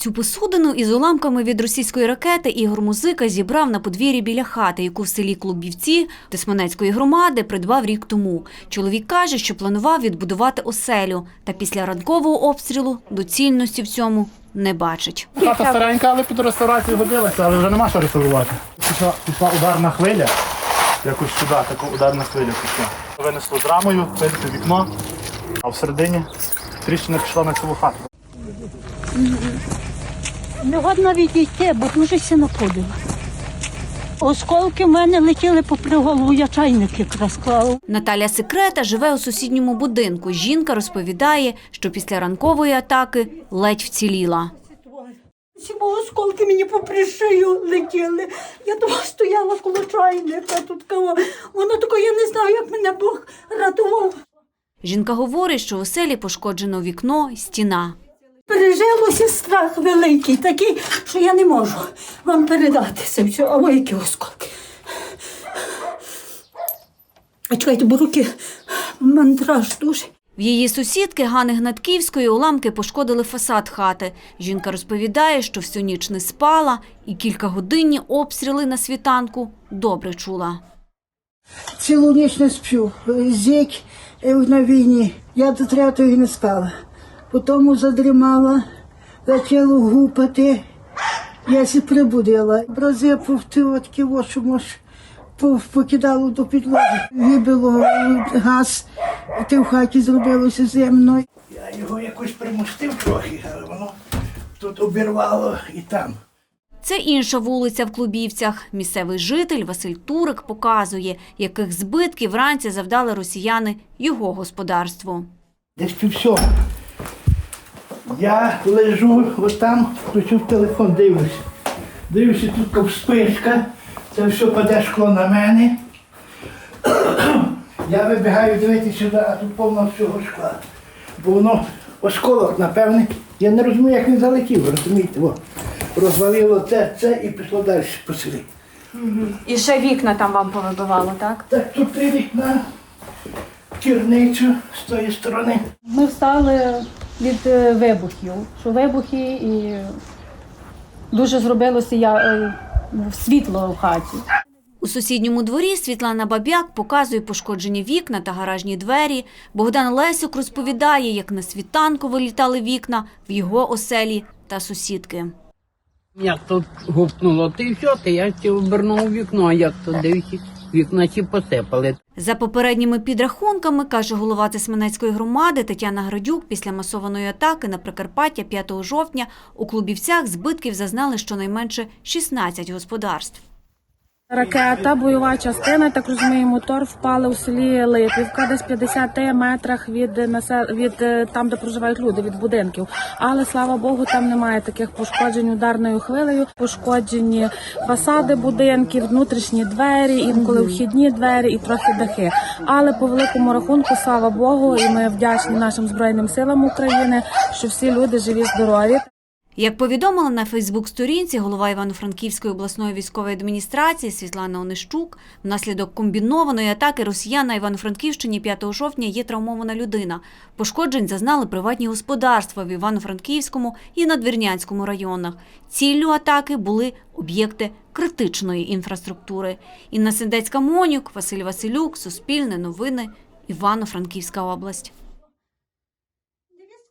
Цю посудину із уламками від російської ракети Ігор Музика зібрав на подвір'ї біля хати, яку в селі Клубівці Тисманецької громади придбав рік тому. Чоловік каже, що планував відбудувати оселю, та після ранкового обстрілу доцільності в цьому не бачить. Хата старенька, але під реставрацію годилася, але вже нема що реставрувати. Пішла, ударна хвиля, якось сюди, така ударна хвиля пішла. Винесло з рамою, вилізло вікно, а всередині тріщина пішла на цілу хату. Не годно відійти, бо дуже ще находила. Осколки в мене летіли попри голову, я чайник якраз клала. Наталя Секрета живе у сусідньому будинку. Жінка розповідає, що після ранкової атаки ледь вціліла. Ці осколки мені попри шию летіли. Я дома стояла коло чайника тут кого. Воно таке, я не знаю, як мене Бог рятував. Жінка говорить, що у селі пошкоджено вікно стіна. Пережилося страх великий, такий, що я не можу вам передати це все. А ви які осколки. А чекайте, бо руки мандраж дуже. В її сусідки Гани Гнатківської уламки пошкодили фасад хати. Жінка розповідає, що всю ніч не спала і кількагодинні обстріли на світанку добре чула. Цілу ніч не сплю. Зік е, на війні. Я до третьої не спала. Потім задрімала, почала гупати. Я сі прибудила. Брази повтило такі очі, може, покидало до підлоги. Вибило е, газ, ти в хаті зробилося земно. Я його якось примустив трохи, але воно тут обірвало і там. Це інша вулиця в Клубівцях. Місцевий житель Василь Турик показує, яких збитків вранці завдали росіяни його господарству. Десь пів всього. Я лежу отам, включив телефон, дивлюся. Дивлюся, тут ковспишка, це все паде шкло на мене. Я вибігаю дивитися сюди, а тут повно всього шкла. Бо воно осколок, напевне. Я не розумію, як він залетів, розумієте? О, розвалило це, це і пішло далі по селі. І ще вікна там вам повибивало, так? Так тут три вікна, кірницю з тої сторони. Ми встали від е, вибухів, що вибухи і дуже зробилося я, е, світло в хаті. У сусідньому дворі Світлана Бабяк показує пошкоджені вікна та гаражні двері. Богдан Лесюк розповідає, як на світанку вилітали вікна в його оселі та сусідки. Як тут гупнуло, ти все, ти я ще обернув вікно, а як тут дивіться, вікна ці посипали. За попередніми підрахунками, каже голова Тисменецької громади Тетяна Градюк, після масованої атаки на Прикарпаття 5 жовтня у Клубівцях збитків зазнали щонайменше 16 господарств. Ракета, бойова частина, так розумію, мотор впали у селі Липівка, десь 50 метрах від насел... від е, там, де проживають люди, від будинків. Але слава Богу, там немає таких пошкоджень ударною хвилею. Пошкоджені фасади будинків, внутрішні двері, інколи вхідні двері і трохи дахи. Але по великому рахунку, слава Богу, і ми вдячні нашим збройним силам України, що всі люди живі, здорові. Як повідомила на Фейсбук-сторінці голова Івано-Франківської обласної військової адміністрації Світлана Онищук, внаслідок комбінованої атаки росіян на Івано-Франківщині 5 жовтня є травмована людина. Пошкоджень зазнали приватні господарства в Івано-Франківському і Надвірнянському районах. Ціллю атаки були об'єкти критичної інфраструктури. Інна Сендецька Монюк, Василь Василюк, Суспільне новини, Івано-Франківська область.